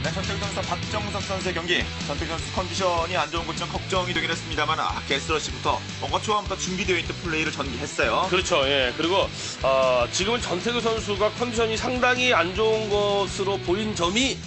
네, 전태규 선수와 박정석 선수의 경기. 전태규 선수 컨디션이 안 좋은 것좀 걱정이 되긴 했습니다만, 아, 게스러시부터 뭔가 초반부터 준비되어 있던 플레이를 전개했어요. 그렇죠. 예. 그리고 어, 지금은 전태규 선수가 컨디션이 상당히 안 좋은 것으로 보인 점이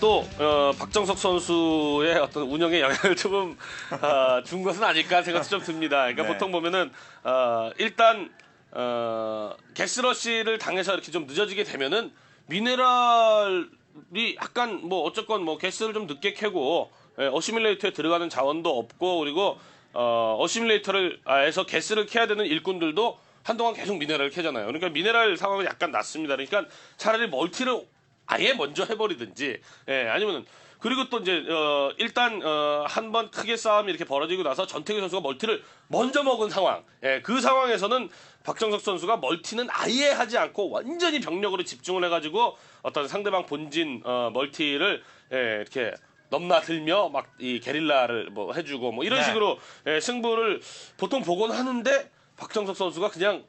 또 어, 박정석 선수의 어떤 운영에 영향을 조금 어, 준 것은 아닐까 생각이 좀 듭니다. 그러니까 네. 보통 보면은 어, 일단 어, 게스러시를 당해서 이렇게 좀 늦어지게 되면은 미네랄 이 약간 뭐 어쨌건 뭐 게스를 좀 늦게 캐고 예, 어시밀레이터에 들어가는 자원도 없고 그리고 어, 어시밀레이터를 에서 게스를 캐야 되는 일꾼들도 한동안 계속 미네랄을 캐잖아요. 그러니까 미네랄 상황은 약간 낮습니다. 그러니까 차라리 멀티를 아예 먼저 해버리든지, 예, 아니면은 그리고 또 이제 어, 일단 어, 한 번 크게 싸움이 이렇게 벌어지고 나서 전태규 선수가 멀티를 먼저 먹은 상황, 예, 그 상황에서는 박정석 선수가 멀티는 아예 하지 않고 완전히 병력으로 집중을 해가지고 어떤 상대방 본진 어, 멀티를 예, 이렇게 넘나들며 막 이 게릴라를 뭐 해주고 뭐 이런 네. 식으로 예, 승부를 보통 보곤 하는데 박정석 선수가 그냥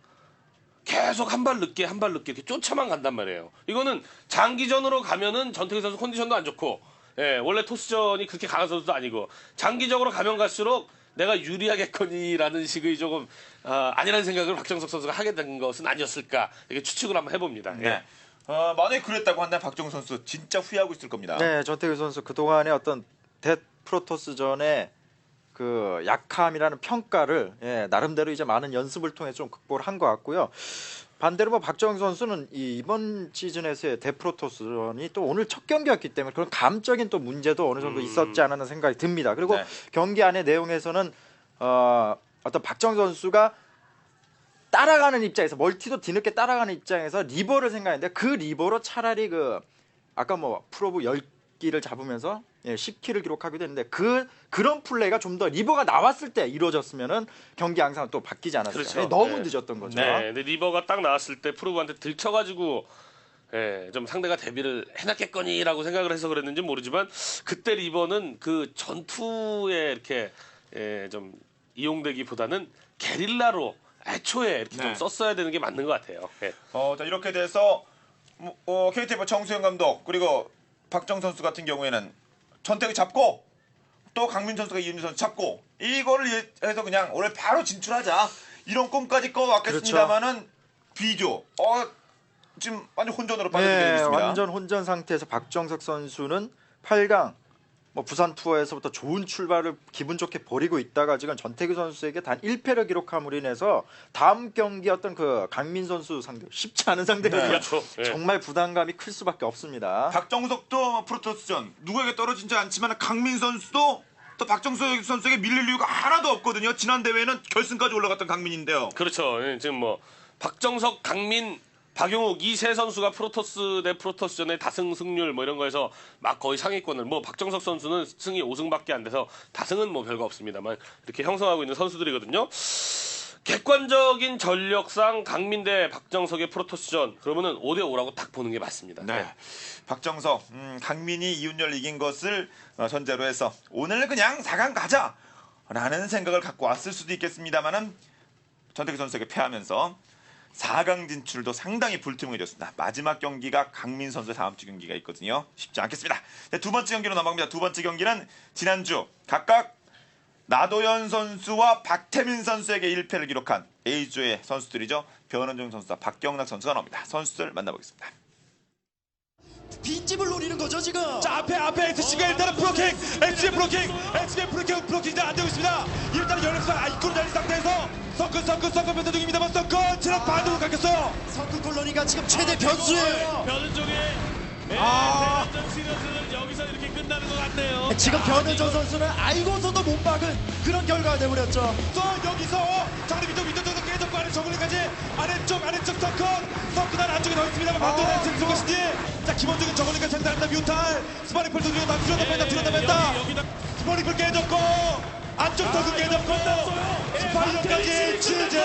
계속 한 발 늦게 한 발 늦게 이렇게 쫓아만 간단 말이에요. 이거는 장기전으로 가면은 전태규 선수 컨디션도 안 좋고 예, 원래 토스전이 그렇게 강한 선수도 아니고 장기적으로 가면 갈수록 내가 유리하겠거니라는 식의 조금 아, 아니라는 생각을 박정석 선수가 하게 된 것은 아니었을까 이렇게 추측을 한번 해봅니다. 예. 네. 어, 만약에 그랬다고 한다면 박정우 선수 진짜 후회하고 있을 겁니다. 네, 전태규 선수 그동안의 어떤 대 프로토스전의 그 약함이라는 평가를 예, 나름대로 이제 많은 연습을 통해 좀 극복을 한 것 같고요. 반대로 뭐 박정희 선수는 이 이번 시즌에서의 대프로토스전이 또 오늘 첫 경기였기 때문에 그런 감적인 또 문제도 어느 정도 음. 있었지 않았나 생각이 듭니다. 그리고 네. 경기 안의 내용에서는 어, 어떤 박정희 선수가 따라가는 입장에서 멀티도 뒤늦게 따라가는 입장에서 리버를 생각했는데 그 리버로 차라리 그 아까 뭐 프로브 10기를 잡으면서 예, 10킬을 기록하기도 했는데 그 그런 플레이가 좀 더 리버가 나왔을 때 이루어졌으면은 경기 양상은 또 바뀌지 않았어요. 그렇죠. 예, 너무 네. 늦었던 거죠. 네, 근데 리버가 딱 나왔을 때 프로브한테 들쳐가지고 예, 좀 상대가 대비를 해놨겠거니라고 생각을 해서 그랬는지 모르지만 그때 리버는 그 전투에 이렇게 예, 좀 이용되기보다는 게릴라로 애초에 이렇게 네. 좀 썼어야 되는 게 맞는 것 같아요. 예. 어, 자, 이렇게 돼서 뭐, 어, KTF 정수영 감독 그리고 박정 선수 같은 경우에는 전태규 잡고 또 강민 선수가 이윤주 선수 잡고 이거를 예- 해서 그냥 오늘 바로 진출하자 이런 꿈까지 꿔왔겠습니다만은 비교. 어, 지금 완전 혼전으로 빠져들게 네, 되겠습니다. 완전 혼전 상태에서 박정석 선수는 8강 뭐 부산 투어에서부터 좋은 출발을 기분 좋게 벌이고 있다가 지금 전태규 선수에게 단 1패를 기록함으로 인해서 다음 경기 어떤 그 강민 선수 상대 쉽지 않은 상대거든요. 네. 그렇죠. 예. 정말 부담감이 클 수밖에 없습니다. 박정석도 프로토스전 누구에게 떨어진지 않지만 강민 선수도 또 박정석 선수에게 밀릴 이유가 하나도 없거든요. 지난 대회는 결승까지 올라갔던 강민인데요. 그렇죠. 예, 지금 뭐 박정석, 강민, 박용욱 이세 선수가 프로토스 대 프로토스전의 다승 승률 뭐 이런 거에서 막 거의 상위권을 뭐 박정석 선수는 승이 5승밖에 안 돼서 다승은 뭐 별거 없습니다만 이렇게 형성하고 있는 선수들이거든요. 객관적인 전력상 강민 대 박정석의 프로토스전 그러면은 5대 5라고 딱 보는 게 맞습니다. 네. 박정석, 음, 강민이 이윤열 이긴 것을 어, 전제로 해서 오늘 그냥 4강 가자! 라는 생각을 갖고 왔을 수도 있겠습니다만은 전태규 선수에게 패하면서 4강 진출도 상당히 불투명해졌습니다. 마지막 경기가 강민 선수의 다음 주 경기가 있거든요. 쉽지 않겠습니다. 네, 두 번째 경기로 넘어갑니다. 두 번째 경기는 지난주 각각 나도현 선수와 박태민 선수에게 1패를 기록한 A조의 선수들이죠. 변원정 선수와 박경락 선수가 나옵니다. 선수들 만나보겠습니다. 빈집을 노리는 거죠 지금. 자 앞에 앞에 SC가 일단은 브로킹 SC의 브로킹 SC의 브로킹 브로킹 잘 안 되고 있습니다 일단은 연락선 아이콘 달린 상태에서 서클 서클 서클 변태 중입니다만 서클 체력 반으로 깎였어요 성크 콜로니가 지금 최대 변수예요. 변은 쪽에 네, 아. 대전전 시리즈는 여기서 이렇게 끝나는 것 같네요. 지금 변현정 선수는 알고서도 못 막은 그런 결과가 돼버렸죠. 또 여기서 정리 위쪽 위쪽 아래 저글링까지 아래쪽 아래쪽 서클 안 안쪽에 더 있습니다만 반대 아. 대승 것인지 자 기본적인 저글링까지 생산합니다. 뮤탈. 스파링풀 두개 다 들여다 뺀다 들여다 뺀다. 여기, 여기다. 스파링풀 깨졌고 안쪽 서클 깨졌고 스파이어까지 취재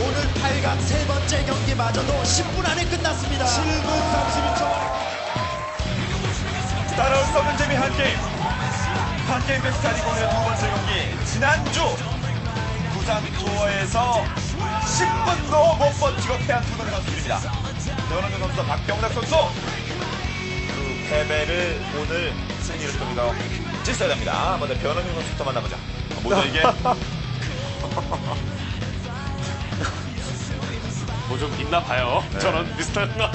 오늘 8강 세 번째 경기마저도 10분 안에 끝났습니다. 7분 32초 따라올 수 없는 재미 한 게임. 한 게임 베스트 아리고 오늘의 두 번째 경기. 지난주 부산 투어에서 10분도 못 버티고 패한 두 명의 선수들입니다. 변원준 선수와 박경락 선수. 그 패배를 오늘 승리를 통해서 찢어야 됩니다. 먼저 변호민 선수부터 만나보자. 모두에게 뭐 좀 있나 봐요. 저런 비슷한 거.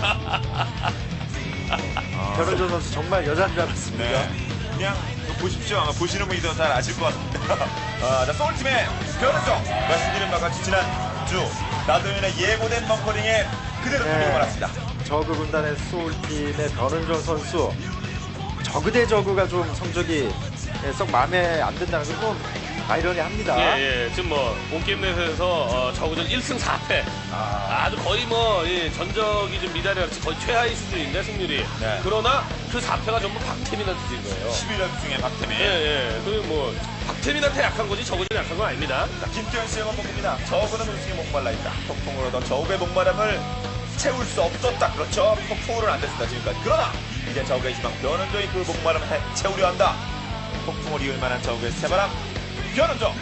변현준 선수 정말 여자인 줄 알았습니다. 네. 그냥 보십시오. 아마 보시는 분이 더 잘 아실 것 같습니다. 아, 자, 소울팀의 변호정 말씀드린 바와 같이 지난 주 나도현의 예고된 벙커링에 그대로 네. 뚫리고 말았습니다. 저그 군단의 소울팀의 변은정 선수 저그 대 저그가 좀 성적이 예, 썩 마음에 안 든다는 건좀 아이러니합니다. 예, 예. 지금 뭐, 온게임 내에서 어, 저우전 1승 4패. 아, 주 거의 뭐, 예, 전적이 좀 미달이 같이 거의 최하위 수준인데, 승률이. 네. 그러나 그 4패가 전부 박태민한테 진 거예요. 11년 중에 박태민. 예, 예. 그리고 뭐, 박태민한테 약한 거지, 저우전 약한 건 아닙니다. 자, 김태현 씨의 원목입니다. 저그는 우승에 목말라 있다. 폭풍으로 더 저그의 목마름을 채울 수 없었다. 그렇죠. 폭풍으로는 안 됐습니다. 지금까지. 그러나 이제 저그의 희망 변원정이 그 목마름을 해- 채우려 한다. 폭풍을 이을 만한 저그의 새바람 변원정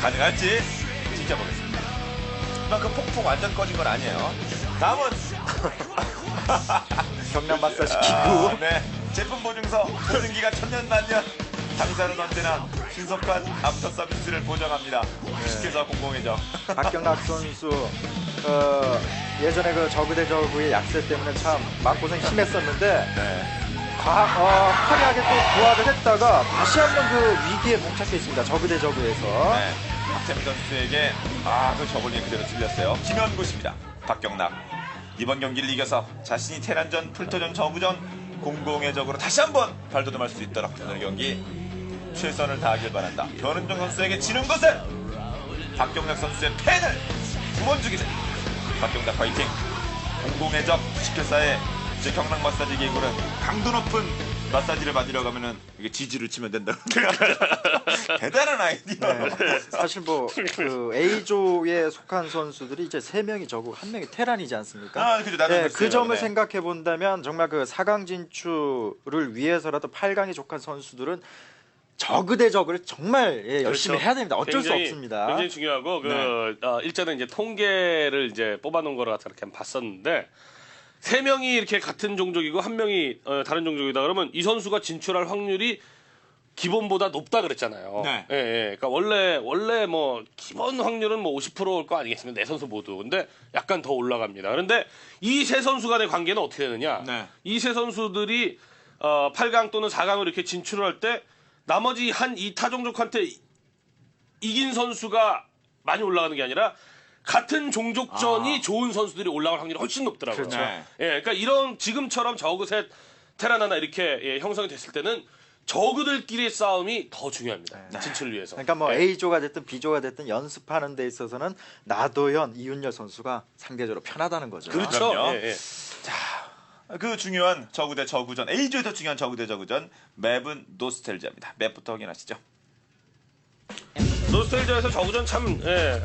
가능할지 지켜보겠습니다. 하지만 그 폭풍 완전 꺼진 건 아니에요. 다음은 경량 마사 시키고 아, 네. 제품 보증서 보증기가 천년만년 당사는 언제나 신속한 앞터 서비스를 보장합니다. 주식회사 공공의정. 박경락 선수 어, 예전에 그 저그 대 저그의 약세 때문에 참 마음고생 심했었는데 네. 과, 어, 화려하게 또 부활을 했다가 다시 한번 그 위기에 봉착해 있습니다. 저그 대 저그에서 네. 박태민 선수에게 아, 그 저번에 그대로 틀렸어요. 김현구입니다. 박경락. 이번 경기를 이겨서 자신이 테란전, 풀터전, 저구전 공공의 적으로 다시 한번 발돋움할 수 있도록 오늘 경기 최선을 다하길 바란다. 변은정 선수에게 지는 것은 박경락 선수의 팬을 두번 주기 전 박경락 파이팅. 공공의 적 식회사의 이제 경락 마사지 기구는 강도 높은 마사지를 받으려 가면은 이게 지지를 치면 된다. 대단한 아이디어. 네. 사실 뭐그 A조에 속한 선수들이 이제 세 명이 저고 한 명이 테란이지 않습니까? 아, 그죠. 나도 네. 그 점을 네. 생각해 본다면 정말 그 4강 진출을 위해서라도 8강에 족한 선수들은 저그 대 저그를 정말 예, 열심히 그렇죠. 해야 됩니다. 어쩔 굉장히- 수 없습니다. 굉장히 중요하고 그 네. 어, 일전에 이제 통계를 이제 뽑아놓은 거를 갖다 이렇게 봤었는데 세 명이 이렇게 같은 종족이고 한 명이 어, 다른 종족이다 그러면 이 선수가 진출할 확률이 기본보다 높다 그랬잖아요. 네. 예, 예. 그러니까 원래 원래 뭐 기본 확률은 뭐 50%일 거 아니겠습니까? 네 선수 모두. 근데 약간 더 올라갑니다. 그런데 이 세 선수 간의 관계는 어떻게 되느냐? 네. 이 세 선수들이 어, 8강 또는 4강으로 이렇게 진출을 할 때 나머지 한 이 타 종족한테 이긴 선수가 많이 올라가는 게 아니라 같은 종족전이 좋은 선수들이 올라갈 확률이 훨씬 높더라고요. 그렇죠. 네. 예, 그러니까 이런 지금처럼 저그셋 테라나나 이렇게 예, 형성이 됐을 때는 저그들끼리의 싸움이 더 중요합니다. 진출을 위해서. 그러니까 뭐 예. A조가 됐든 B조가 됐든 연습하는 데 있어서는 나도현, 이윤열 선수가 상대적으로 편하다는 거죠. 그렇죠. 그럼요. 예, 예. 그 중요한 저구 대 저구전 A조에서 중요한 저구 대 저구전 맵은 노스텔지아입니다. 맵부터 확인하시죠. 노스텔지아에서 저그전 참 예,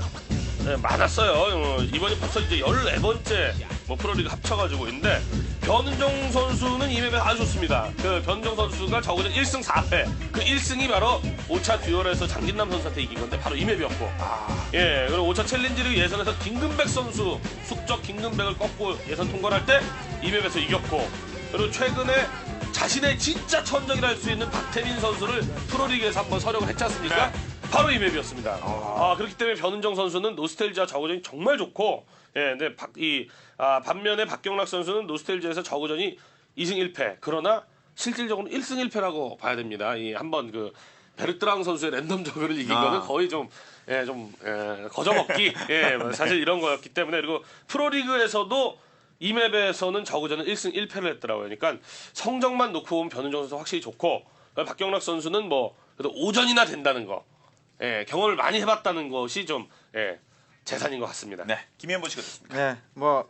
예, 많았어요. 어, 이번이 벌써 이제 14번째 뭐 프로리그 합쳐가지고 있는데 변은정 선수는 이 맵에 아주 좋습니다. 그 변은정 선수가 저그전 1승 4패 그 1승이 바로 5차 듀얼에서 장진남 선수한테 이긴 건데 바로 이 맵이었고 예 그리고 5차 챌린지를 예선에서 김근백 선수 숙적 김근백을 꺾고 예선 통과를 할때 이 맵에서 이겼고 그리고 최근에 자신의 진짜 천적이라 할 수 있는 박태민 선수를 프로리그에서 한번 서력을 했지 않습니까? 바로 이 맵이었습니다. 아, 그렇기 때문에 변은정 선수는 노스텔지아 저그전이 정말 좋고, 예, 근데 박, 이, 아, 반면에 박경락 선수는 노스텔지아에서 저그전이 2승 1패. 그러나 실질적으로 1승 1패라고 봐야 됩니다. 이 한번 그 베르트랑 선수의 랜덤 저그를 이긴 아. 거는 거의 좀, 예, 좀, 예, 거저먹기. 예, 뭐 사실 이런 거였기 때문에. 그리고 프로리그에서도 이 맵에서는 저그전은 1승 1패를 했더라고요. 그러니까 성적만 놓고 보면 변은정 선수 확실히 좋고, 박경락 선수는 뭐, 그래도 오전이나 된다는 거. 예, 경험을 많이 해봤다는 것이 좀 예, 재산인 것 같습니다. 네, 김현보 씨가 됐습니다. 네, 뭐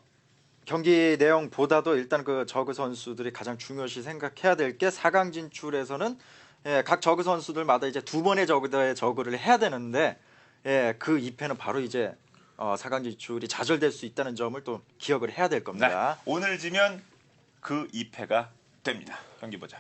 경기 내용보다도 일단 그 저그 선수들이 가장 중요시 생각해야 될 게 4강 진출에서는 예, 각 저그 선수들마다 이제 두 번의 저그의 저그를 해야 되는데 예, 그 2패는 바로 이제 어, 4강 진출이 좌절될 수 있다는 점을 또 기억을 해야 될 네, 겁니다. 오늘 지면 그 2패가 됩니다. 경기 보자.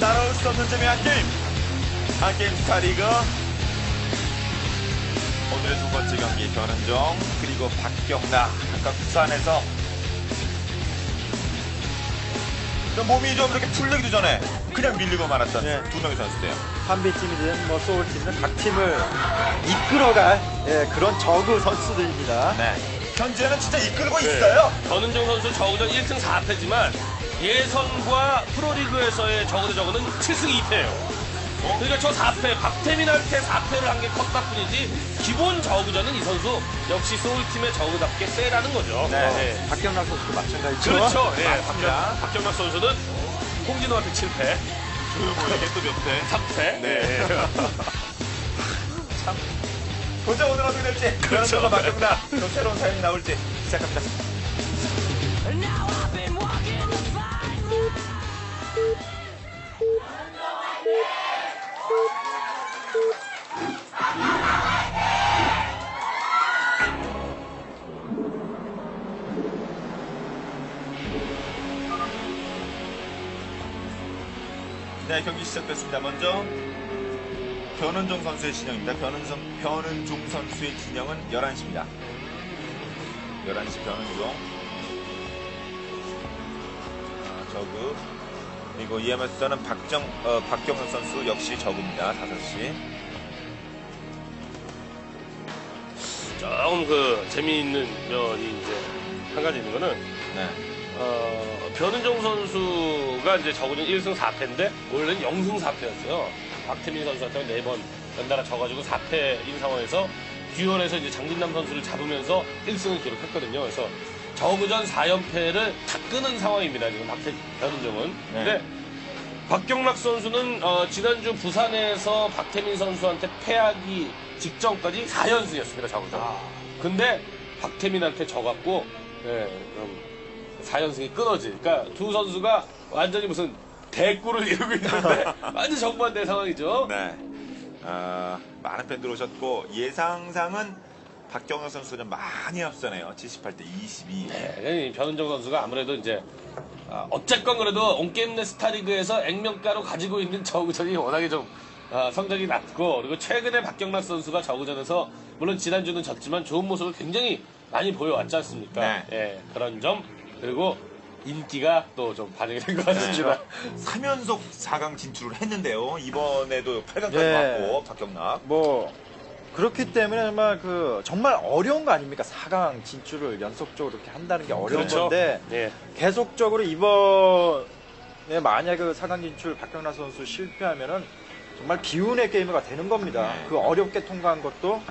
따라올 수 없는 재미한 게임. 한 게임 스타 리그. 오늘 두 번째 경기 변은정 그리고 박경나 아까 부산에서. 몸이 좀 이렇게 풀리기도 전에 그냥 밀리고 말았던 네. 두 명의 선수들요. 한비팀이든 뭐 소울팀이든 각 팀을 이끌어갈 예, 그런 저그 선수들입니다. 네. 현재는 진짜 이끌고 있어요. 변은정 선수 저우전 1승 4패지만 예선과 프로리그에서의 저우대 저우는 7승 2패예요. 그러니까 저 4패, 박태민한테 4패를 한 게 컸다 뿐이지 기본 저우전은 이 선수 역시 소울팀의 저우답게 세라는 거죠. 네. 박경락 선수도 마찬가지죠. 그렇죠. 예, 맞습니다. 박경, 박경락 선수는 홍진호한테 7패, 조용호에게 또몇 대. 3패. 네. 보자 오늘 어떻게 될지. 변은정과 박경락 또 새로운 사연이 나올지 시작합니다. 시작됐습니다. 먼저 변은종 선수의 진영입니다. 변은성, 변은종 선수의 진영은 11시입니다. 11시 변은종. 아, 저그. 그리고 EMS는 박정, 어, 박경선 선수 역시 저그입니다. 5시. 조금 그 재미있는 면이 이제 한 가지 있는 거는 네. 어, 변은정 선수가 이제 저구전 1승 4패인데 원래는 0승 4패였어요. 박태민 선수한테 4번 연달아 져가지고 4패인 상황에서 듀얼에서 이제 장진남 선수를 잡으면서 1승을 기록했거든요. 그래서 저구전 4연패를 다 끊은 상황입니다. 지금 박태, 변은정은. 네. 근데 박경락 선수는 어, 지난주 부산에서 박태민 선수한테 패하기 직전까지 4연승이었습니다. 저구전. 근데 박태민한테 져갖고 예, 그럼 4연승이 끊어지. 그러니까 두 선수가 완전히 무슨 대꾸를 이루고 있는데 완전 정반대 상황이죠. 네. 아, 많은 팬들 오셨고, 예상상은 박경선 선수는 많이 앞서네요. 78대 22. 네, 이 변은정 선수가 아무래도 이제 아, 어쨌건 그래도 온게임내 스타리그에서 액면가로 가지고 있는 저우전이 워낙에 좀 아, 성적이 낮고 그리고 최근에 박경락 선수가 저우전에서 물론 지난주는 졌지만 좋은 모습을 굉장히 많이 보여왔지 않습니까? 네. 예, 그런 점 그리고 인기가 또 좀 반영이 된 것 같습니다. 3연속 4강 진출을 했는데요. 이번에도 8강까지 네. 왔고, 박경락. 뭐 그렇기 때문에 정말 그 정말 어려운 거 아닙니까? 4강 진출을 연속적으로 이렇게 한다는 게 어려운 그렇죠. 건데 예. 계속적으로 이번에 만약에 그 4강 진출 박경락 선수 실패하면은 정말 비운의 게임가 되는 겁니다. 네. 그 어렵게 통과한 것도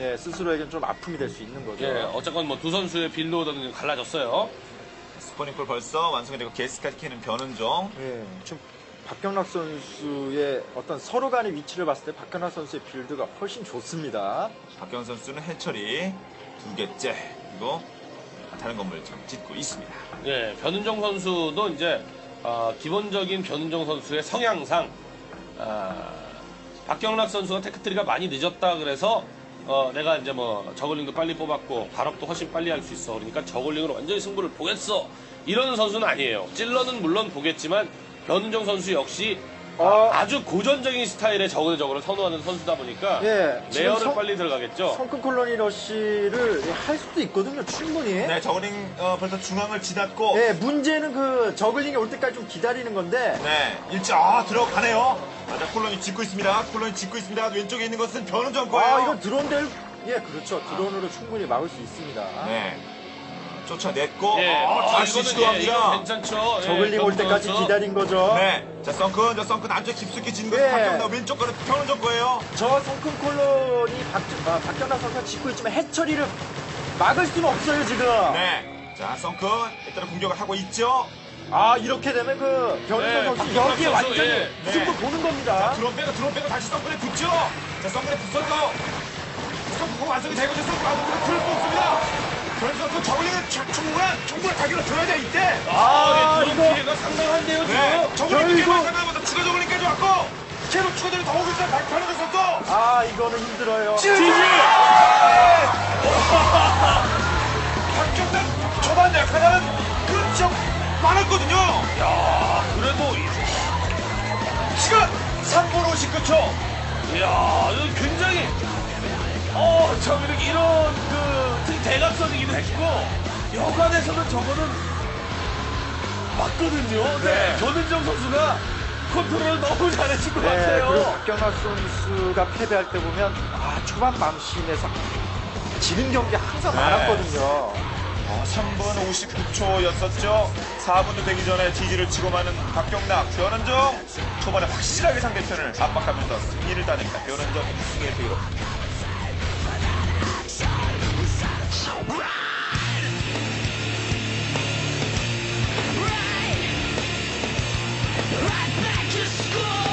예, 스스로에겐 좀 아픔이 될 수 있는 거죠. 예, 어쨌건 뭐 두 선수의 빌드오더는 갈라졌어요. 스포닝풀 벌써 완성이 되고 게스까지 캐는 변은정. 예, 지금 박경락 선수의 어떤 서로 간의 위치를 봤을 때 박경락 선수의 빌드가 훨씬 좋습니다. 박경 선수는 해철이 두 개째 그리고 다른 건물 좀 짓고 있습니다. 예, 변은정 선수도 이제 어, 기본적인 변은정 선수의 성향상 아, 박경락 선수가 테크트리가 많이 늦었다 그래서 어, 내가 이제 뭐 저글링도 빨리 뽑았고 발업도 훨씬 빨리 할 수 있어. 그러니까 저글링으로 완전히 승부를 보겠어. 이런 선수는 아니에요. 찔러는 물론 보겠지만 변은정 선수 역시 어. 아, 주 고전적인 스타일의 저글 저글을 선호하는 선수다 보니까 예, 레어를 성- 빨리 들어가겠죠. 성큰 콜로니 러쉬를 예, 할 수도 있거든요, 충분히. 네, 저그링 어, 벌써 중앙을 지났고 예, 문제는 그 저글링이 올 때까지 좀 기다리는 건데 네, 일찍 아 들어가네요. 아, 자, 콜론이 짓고 있습니다. 콜론이 짓고 있습니다. 왼쪽에 있는 것은 변은정 거예요. 아 이거 드론들 예 그렇죠 드론으로 충분히 막을 수 있습니다. 네. 쫓아냈고 예, 아, 아, 다시 이거는 예, 시도합니다. 괜찮죠. 예, 저글링 올 변은정 때까지. 기다린 거죠. 네, 자 썬큰, 저 썬큰 안쪽 깊숙이 것은 예. 박경락 왼쪽 거는 변은정 거예요. 저 성큰 콜론이 박, 아, 박경락 선수가 짓고 있지만 해처리를 막을 수는 없어요 지금. 네, 자 썬큰 일단은 공격을 하고 있죠. 아 이렇게 되면 그 변우정 네, 선수 여기에 선수, 완전히 예. 네. 승부 보는 겁니다. 드론 빼고 드론 빼고 다시 썬큰에 붙죠. 자 썬큰에 붙었어. 썬큰 완성이 되고 있어. 썬큰 완성이 풀 뽑습니다. 그래서 그 차- 충분한 충분한 타격을 줘야 돼 이때. 아, 예, 이거- 드론 피해가 상당한데요, 지금. 네, 저글링 결국- 두개만 생각보다 추가 저글링까지 왔고 계속 추가 저글링 더 오고 있어. 변은정 선수. 아 이거는 힘들어요. 박경락 초반 약하다는 그런 지역 많았거든요. 야, 그래도 이- 59초. 이야, 이거 굉장히, 어, 참, 이렇게 이런, 그, 대각선이기도 했고, 여관에서는 저거는 맞거든요. 네. 변은정 선수가 컨트롤을 너무 잘해준 것 네, 그리고 같아요. 박경락 선수가 패배할 때 보면 아 초반 밤심에서 지는 경기 항상 네. 많았거든요. 어, 3분 59초였었죠. 4분도 되기 전에 지지를 치고 마는 박경락, 변은정 초반에 확실하게 상대편을 압박하면서 승리를 따냅니다. 변은정 승리의 뒤로. Right back to school.